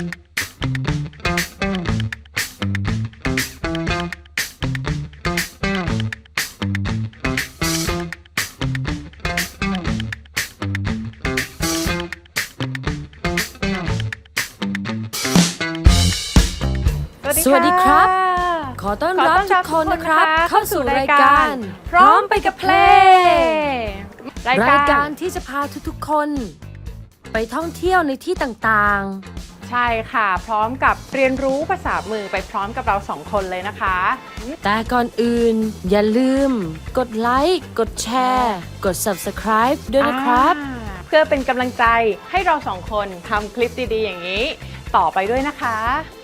สวัสดีครับะขอต้อนขอรับต้อนทุรักบคนนะครับทุกเข้าสู่รายการ พร้อมไปกับเพลงรายการที่จะพาทุกๆคน ไปท่องเที่ยวในที่ต่าง ใช่ค่ะ พร้อมกับเรียนรู้ภาษามือไปพร้อมกับเราสองคนเลยนะคะๆแต่ก่อนอื่น อย่าลืม กดไลค์กดแชร์ กด subscribe ด้วยนะครับ อ่าเพื่อเป็นกำลังใจให้เราสองคนทำคลิปดีๆอย่างนี้ ต่อไปด้วยนะคะอืม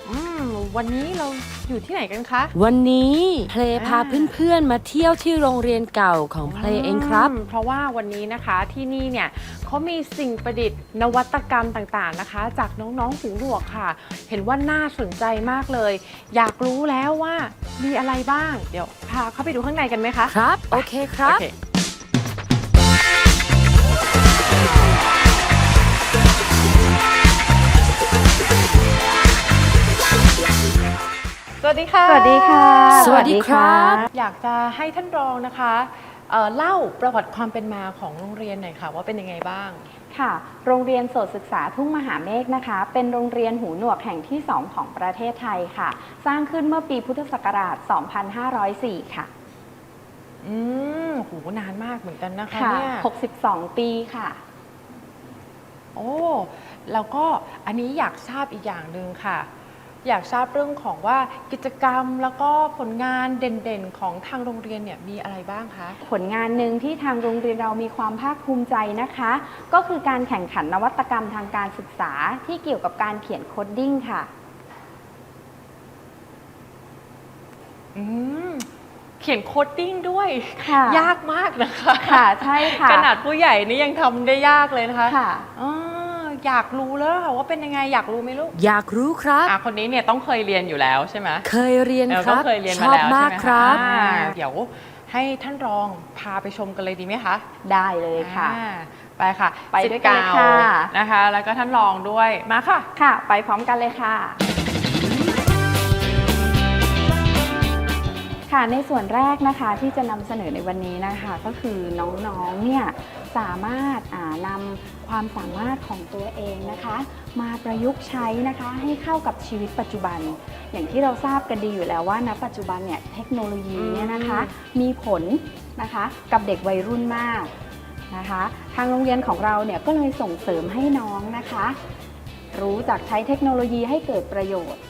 วันนี้เราอยู่ที่ไหนกันคะ วันนี้เพลงพาอ่าเพื่อนๆมาเที่ยวที่โรงเรียนเก่าของเพลงเองครับมเพราะว่าวันนี้นะคะที่นี่เนี่ยเขามีสิ่งประดิษฐ์นวัตกรรมต่างๆนะคะ จากน้องๆหูหนวกค่ะ เห็นว่าน่าสนใจมากเลย อยากรู้แล้วว่ามีอะไรบ้าง เดี๋ยวพาเข้าไปดูข้างในกันไหมคะ ครับ โอเคครับโวัสดีค่ะ สวัสดีค่ะ สวัสดีครับ อยากจะให้ท่านรองนะคะเอ่อเล่าประวัติความเป็นมาของโรงเรียนหน่อยค่ะ ว่าเป็นยังไงบ้าง ค่ะ โรงเรียนโสตศึกษาทุ่งมหาเมฆนะคะ เป็นโรงเรียนหูหนวกแห่งที่ 2 ของประเทศไทยค่ะ สร้างขึ้นเมื่อปีพุทธศักราช 2504 ค่ะ อืมโหนานมากเหมือนกันนะคะค่ะ เนี่ย62 ปีค่ะ โอ้แล้วก็อันนี้อยากทราบอีกอย่างหนึ่งค่ะ อยากทราบเรื่องของว่ากิจกรรมแล้วก็ผลงานเด่นๆ ของทางโรงเรียนเนี่ยมีอะไรบ้างคะ ผลงานหนึ่งที่ทางโรงเรียนเรามีความภาคภูมิใจนะคะ ก็คือการแข่งขันนวัตกรรมทางการศึกษาที่เกี่ยวกับการเขียนโคดดิ้งค่ะ อืม เขียนโคดดิ้งด้วย ค่ะ ยากมากนะคะ ค่ะ ใช่ค่ะ ขนาดผู้ใหญ่นี่ยังทำได้ยากเลยนะคะค่ะ อ๋อ อยากรู้แล้วค่ะว่าเป็นยังไงอยากรู้ไหมลูกอยากรู้ครับ อะคนนี้เนี่ยต้องเคยเรียนอยู่แล้วใช่ไหมเคยเรียนเราคก็รับเคยเรียนชมาอบแล้วมากใช่ไหมครับ อ่าเดี๋ยวให้ท่านรองพาไปชมกันเลยดีไหมคะได้เลยค่ะ อ่าไปค่ะไปด้วยกันเลยค่ะศิษย์เก่านะคะ แล้วก็ท่านรองด้วยมาค่ะ ค่ะ ไปพร้อมกันเลยค่ะ ค่ะในส่วนแรกนะคะที่จะนำเสนอในวันนี้นะคะ ก็คือน้องๆเนี่ยสามารถอ่านำความสามารถของตัวเองนะคะ มาประยุกต์ใช้นะคะให้เข้ากับชีวิตปัจจุบัน อย่างที่เราทราบกันดีอยู่แล้วว่าณปัจจุบันเนี่ยเทคโนโลยีเนี่ยนะคะ มีผลนะคะกับเด็กวัยรุ่นมากนะคะ ทางโรงเรียนของเราเนี่ยก็เลยส่งเสริมให้น้องนะคะ รู้จักใช้เทคโนโลยีให้เกิดประโยชน์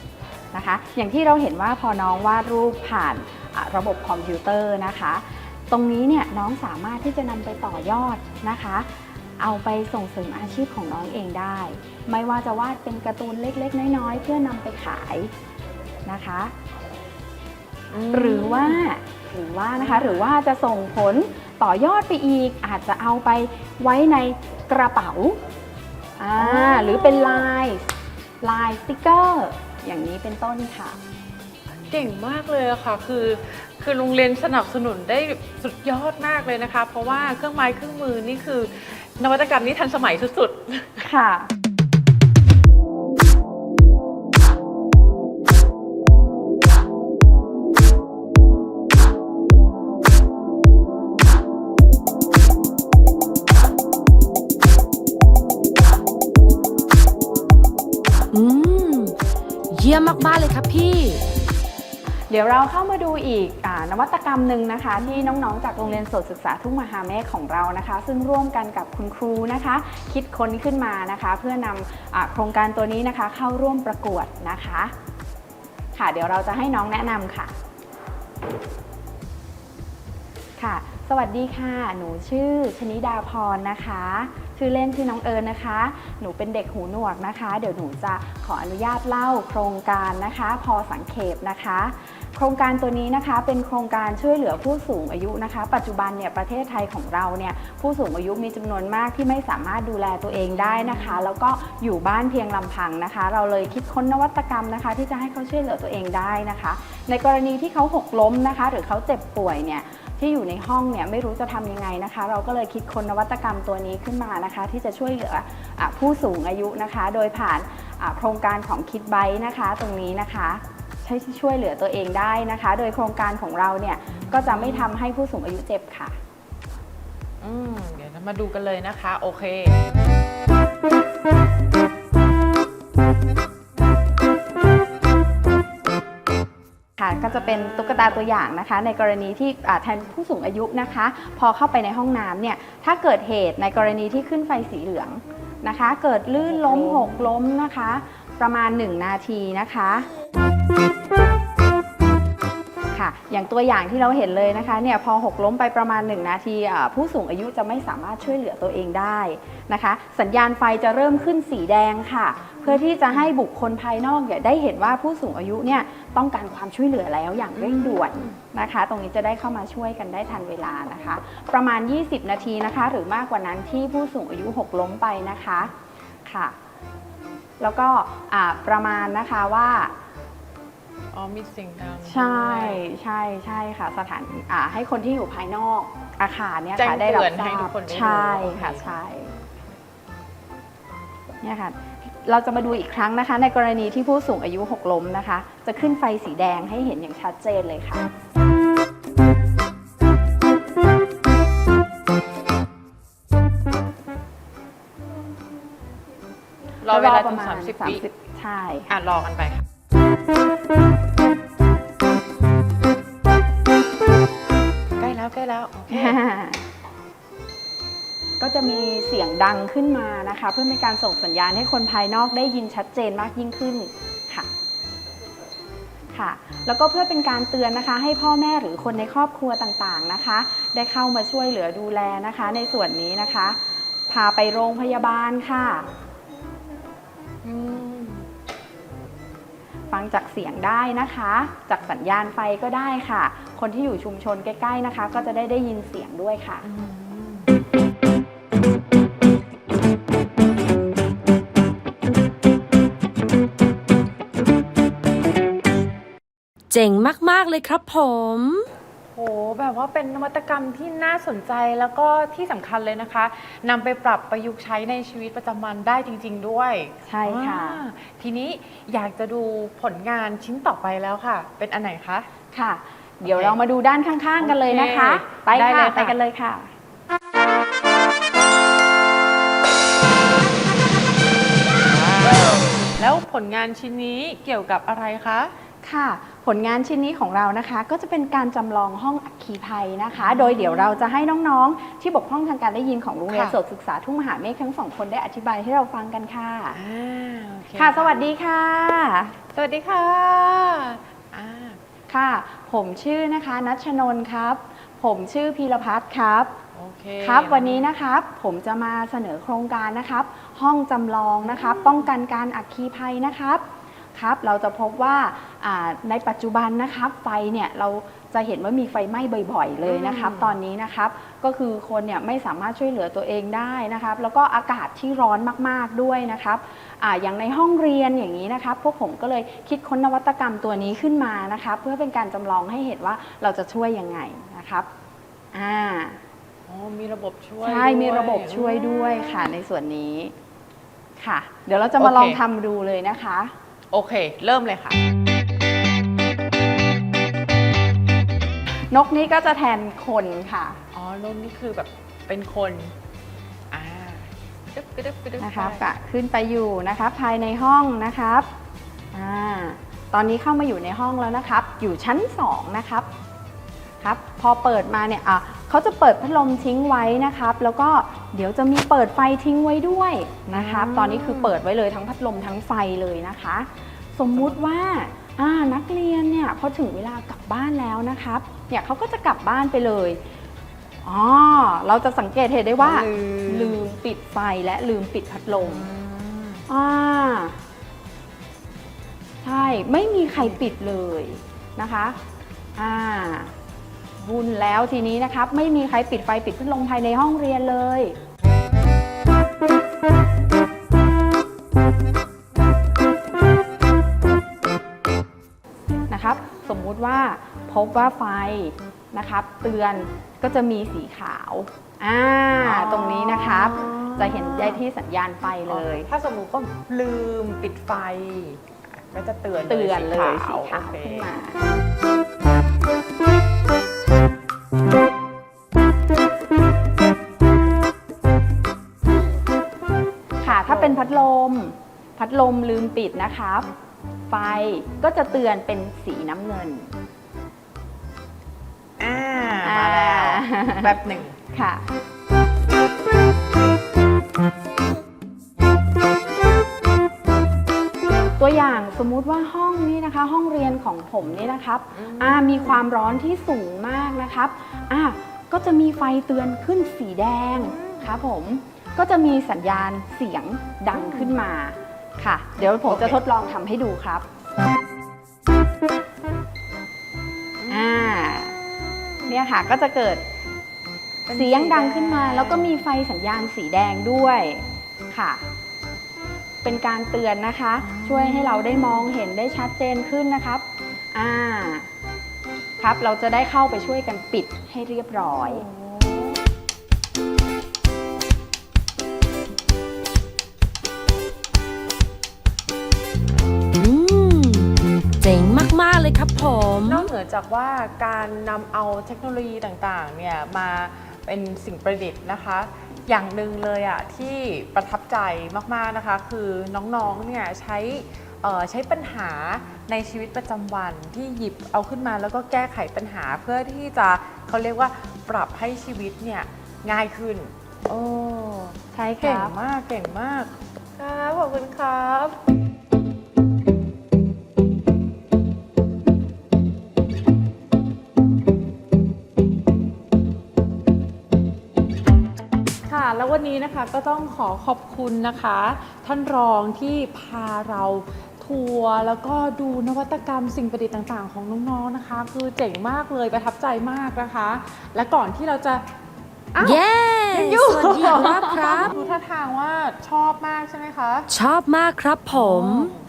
นะคะ อย่างที่เราเห็นว่าพอน้องวาดรูปผ่านอะระบบคอมพิวเตอร์นะคะ ตรงนี้เนี่ยน้องสามารถที่จะนำไปต่อยอดนะคะ เอาไปส่งเสริมอาชีพของน้องเองได้ ไม่ว่าจะวาดเป็นการ์ตูนเล็กๆ น้อยๆ เพื่อนำไปขายนะคะ หรือว่าหรือว่านะคะหรือว่าจะส่งผลต่อยอดไปอีก อาจจะเอาไปไว้ในกระเป๋าอ่าอ๋อหรือเป็นลายลายสติกเกอร์ อย่างนี้เป็นต้นค่ะ เก่งมากเลยอะค่ะ คือ คือโรงเรียนสนับสนุนได้สุดยอดมากเลยนะคะ เพราะว่าเครื่องไม้เครื่องมือนี่คือนวัตกรรมนี้ทันสมัยสุดค่ะ ยี่ยมมากๆเลยครับพี่ เดี๋ยวเราเข้ามาดูอีกอนวัตกรรมหนึ่งนะคะ ที่น้องๆ จากโรงเรียนโสตศึกษาทุ่งมหาเมฆของเรานะคะ ซึ่งร่วมกันกับคุณครูนะคะ คิดค้นขึ้นมานะคะ เพื่อนำอ่าโครงการตัวนี้นะคะ เข้าร่วมประกวดนะคะ ค่ะเดี๋ยวเราจะให้น้องแนะนำค่ะ ค่ะ สวัสดีค่ะ หนูชื่อชนิดาพรนะคะ ชื่อเล่นชื่อน้องเอิญนะคะ หนูเป็นเด็กหูหนวกนะคะ เดี๋ยวหนูจะขออนุญาตเล่าโครงการนะคะ พอสังเขปนะคะ โครงการตัวนี้นะคะเป็นโครงการช่วยเหลือผู้สูงอายุนะคะ ปัจจุบันเนี่ยประเทศไทยของเราเนี่ยผู้สูงอายุมีจำนวนมากที่ไม่สามารถดูแลตัวเองได้นะคะ แล้วก็อยู่บ้านเพียงลำพังนะคะ เราเลยคิดค้นนวัตกรรมนะคะ ที่จะให้เขาช่วยเหลือตัวเองได้นะคะ ในกรณีที่เขาหกล้มนะคะ หรือเขาเจ็บป่วยเนี่ย ที่อยู่ในห้องเนี่ยไม่รู้จะทำยังไงนะคะ เราก็เลยคิดค้นนวัตกรรมตัวนี้ขึ้นมานะคะ ที่จะช่วยเหลืออผู้สูงอายุนะคะ โดยผ่านโครงการของคิดไบนะคะ ตรงนี้นะคะใช้ช่วยเหลือตัวเองได้นะคะ โดยโครงการของเราเนี่ยก็จะไม่ทำให้ผู้สูงอายุเจ็บค่ะอืมเดี๋ยวเรามาดูกันเลยนะคะ โอเค จะเป็นตุ๊กตาตัวอย่างนะคะ ในกรณีที่แทนผู้สูงอายุนะคะ พอเข้าไปในห้องน้ำเนี่ยถ้าเกิดเหตุในกรณีที่ขึ้นไฟสีเหลืองนะคะ เกิดลื่นล้มหกล้มนะคะ ประมาณ 1 นาทีนะคะ ค่ะ อย่างตัวอย่างที่เราเห็นเลยนะคะเนี่ยพอหกล้มไปประมาณ 1 นาทีผู้สูงอายุจะไม่สามารถช่วยเหลือตัวเองได้นะคะ สัญญาณไฟจะเริ่มขึ้นสีแดงค่ะ เพื่อที่จะให้บุคคลภายนอกเนี่ยได้เห็นว่าผู้สูงอายุเนี่ยต้องการความช่วยเหลือแล้วอย่างเร่งด่วนนะคะ ตรงนี้จะได้เข้ามาช่วยกันได้ทันเวลานะคะ ประมาณ 20 นาทีนะคะ หรือมากกว่านั้นที่ผู้สูงอายุหกล้มไปนะคะค่ะ แล้วก็ประมาณนะคะว่า มีเสียงดังใช่ใช่ใช่ค่ะสถานอ่าให้คนที่อยู่ภายนอกอาคารเนี่ยแจ้งค่ะได้รับเตือนทราให้ทุบกคนได้รู้ใช่ค่ะโอเคใช่เนี่ยค่ะเราจะมาดูอีกครั้งนะคะ ในกรณีที่ผู้สูงอายุหกล้มนะคะ จะขึ้นไฟสีแดงให้เห็นอย่างชัดเจนเลยค่ะ รอเวลาปถึระงมาณสามสิบวิใช่ค่ะอะรอกันไปค่ะใก แล้วใกล้แล้วโอเคก็จะมีเสียงดังขึ้นมานะคะ เพื่อเป็นการส่งสัญญาณให้คนภายนอกได้ยินชัดเจนมากยิ่งขึ้นค่ะค่ะแล้วก็เพื่อเป็นการเตือนนะคะ ให้พ่อแม่หรือคนในครอบครัวต่างๆนะคะ ได้เข้ามาช่วยเหลือดูแลนะคะ ในส่วนนี้นะคะ พาไปโรงพยาบาลค่ะ อืม ฟังจากเสียงได้นะคะ จากสัญญาณไฟก็ได้ค่ะ คนที่อยู่ชุมชนใกล้ ๆนะคะ ก็จะได้ได้ยินเสียงด้วยค่ะ เจ๋งมาก ๆ เลยครับผม หแบบว่าเป็นนวัตกรรมที่น่าสนใจแล้วก็ที่สำคัญเลยนะคะนำไปปรับประยุกต์ใช้ในชีวิตประจำวันได้จริง ๆ ด้วยใช่ค่ะ อ่าทีนี้อยากจะดูผลงานชิ้นต่อไปแล้วค่ะ เป็นอันไหนคะ ค่ะ เดี๋ยวโอเคเรามาดูด้านข้างๆกันเลยนะคะ โอเคไปได้เลค่ะ ยค่ะ ไปกันเลยค่ะ แล้วผลงานชิ้นนี้เกี่ยวกับอะไรคะ ค่ะ ผลงานชิ้นนี้ของเรานะคะก็จะเป็นการจำลองห้องอัคคีภัยนะคะ โดยเดี๋ยวเราจะให้น้องๆ ที่บกพร่องทางการได้ยินของโรงเรียนค่ะ โสตศึกษาทุ่งมหาเมฆทั้งสองคนได้อธิบายให้เราฟังกันค่ะ อ่าโอเคค่ะ สวัสดีค่ะ สวัสดีค่ะอ่าค่ะ ผมชื่อนะคะนัชนนท์ครับ ผมชื่อพีรพัฒน์ครับ โอเคครับวันนี้นะครับผมจะมาเสนอโครงการนะครับ ห้องจำลองนะครับ ป้องกันการอัคคีภัยนะครับ ครับเราจะพบว่าอ่าในปัจจุบันนะครับไฟเนี่ยเราจะเห็นว่ามีไฟไหม้บ่อยๆ เลยนะครับ ตอนนี้นะครับก็คือคนเนี่ยไม่สามารถช่วยเหลือตัวเองได้นะครับ แล้วก็อากาศที่ร้อนมากๆด้วยนะครับอาอย่างในห้องเรียนอย่างนี้นะครับ พวกผมก็เลยคิดค้นนวัตกรรมตัวนี้ขึ้นมานะครับ เพื่อเป็นการจำลองให้เห็นว่าเราจะช่วยยังไงนะครับอ่าอ๋อมีระบบช่วยใช่ด้วยมีระบบช่วยด้วยค่ะในส่วนนี้ค่ะ เดี๋ยวเราจะมาโอเคลองทำดูเลยนะคะ โอเค เริ่มเลยค่ะ นกนี้ก็จะแทนคนค่ะ อ๋อนุ่นนี่คือแบบเป็นคนอ่าดึ๊บกระดึ๊บกระดึ๊บนะครับไปกะขึ้นไปอยู่นะครับ ภายในห้องนะครับอ่าตอนนี้เข้ามาอยู่ในห้องแล้วนะครับ อยู่ชั้น 2 นะครับ ครับพอเปิดมาเนี่ยอะเขาจะเปิดพัดลมทิ้งไว้นะครับ แล้วก็เดี๋ยวจะมีเปิดไฟทิ้งไว้ด้วยนะครับ ตอนนี้คือเปิดไว้เลยทั้งพัดลมทั้งไฟเลยนะคะ สมมุติว่าอ่านักเรียนเนี่ยพอถึงเวลากลับบ้านแล้วนะครับเนี่ยเขาก็จะกลับบ้านไปเลยอ๋อเราจะสังเกตเห็นได้ว่า ลืมลืมปิดไฟและลืมปิดพัดลมอืมอ่าใช่ไม่มีใครปิดเลยนะคะอ่า บุญแล้วทีนี้นะครับ ไม่มีใครปิดไฟปิดพัดลมภายในห้องเรียนเลย นะครับ สมมุติว่าพบว่าไฟนะครับ เตือนก็จะมีสีขาวอ่าตรงนี้นะครับ จะเห็นได้ที่สัญญาณไฟเลย ถ้าสมมุติก็ลืมปิดไฟ ก็จะเตือนเตือนเลยสีขาวโอเคขึ้นมา ลมลืมปิดนะครับ ไฟก็จะเตือนเป็นสีน้ำเงิน อ่ามาแล้วอ่าแบบหนึ่งค่ะ ตัวอย่างสมมุติว่าห้องนี้นะคะ ห้องเรียนของผมนี่นะครับอ่ามีความร้อนที่สูงมากนะครับอ่าก็จะมีไฟเตือนขึ้นสีแดงครับผมก็จะมีสัญญาณเสียงดังขึ้นมา ค่ะ เดี๋ยวผมจะทดลองทำให้ดูครับอ่าเนี่ยค่ะก็จะเกิดเป็นเสียงดังขึ้นมาสีแดงแล้วก็มีไฟสัญญาณสีแดงด้วยค่ะ เป็นการเตือนนะคะ ช่วยให้เราได้มองเห็นได้ชัดเจนขึ้นนะครับอ่าครับเราจะได้เข้าไปช่วยกันปิดให้เรียบร้อย อกเหนือจากว่าการนำเอาเทคโนโลยีต่างๆเนี่ยมาเป็นสิ่งประดิษฐ์นะคะ อย่างหนึ่งเลยอะที่ประทับใจมากๆนะคะ คือน้องๆเนี่ยใช้เอ่อใช้ปัญหาในชีวิตประจำวันที่หยิบเอาขึ้นมาแล้วก็แก้ไขปัญหาเพื่อที่จะเขาเรียกว่าปรับให้ชีวิตเนี่ยง่ายขึ้น โอ้ใช่คเก่งรับมากเก่งมากครับขอบคุณครับ นนี้นะคะก็ต้องขอขอบคุณนะคะ ท่านรองที่พาเราทัวร์แล้วก็ดูนวัตกรรมสิ่งประดิษฐ์ต่างๆ ของน้องๆนะคะ คือเจ๋งมากเลยประทับใจมากนะคะ และก่อนที่เราจะอ้าวเย้ยังอยู่สวัสดีครับครับ ดูท่าทางว่าชอบมากใช่ไหมคะ ชอบมากครับผม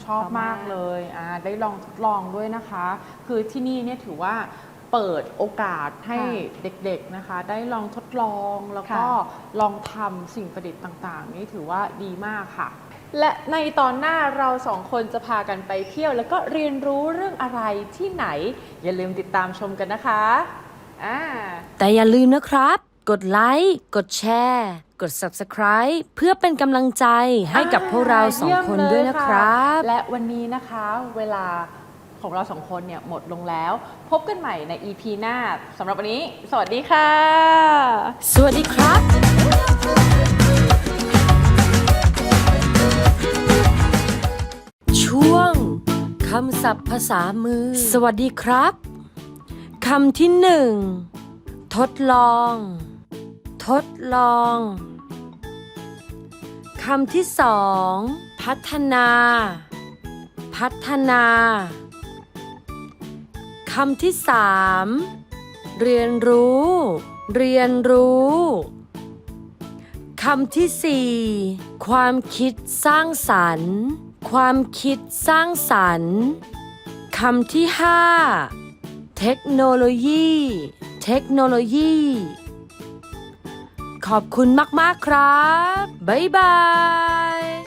ชอบมากเลยอ่าได้ลองทดลองด้วยนะคะ คือที่นี่เนี่ยถือว่า เปิดโอกาสให้เด็กๆนะคะ ได้ลองทดลองแล้วก็ค่ะลองทำสิ่งประดิษฐ์ต่างๆ นี่ถือว่าดีมากค่ะ และในตอนหน้าเราสองคนจะพากันไปเที่ยว แล้วก็เรียนรู้เรื่องอะไรที่ไหน อย่าลืมติดตามชมกันนะคะอ่าแต่อย่าลืมนะครับ กดไลค์ กดแชร์ กด subscribe เพื่อเป็นกำลังใจให้กับพวกเราสองยี่ยมคนด้วยนะเลครับ และวันนี้นะคะเวลา ของเราสองคนเนี่ยหมดลงแล้ว พบกันใหม่ใน EP หน้าสำหรับวันนี้ สวัสดีค่ะ สวัสดีครับ ช่วงคำศัพท์ภาษามือ สวัสดีครับคำที่หนึ่งทดลอง ทดลองคำที่สองพัฒนา พัฒนา คำที่สามเรียนรู้ เรียนรู้คำที่สี่ความคิดสร้างสรรค์ ความคิดสร้างสรรค์คำที่ห้าเทคโนโลยี เทคโนโลยี ขอบคุณมาก ๆ ครับ บ๊ายบาย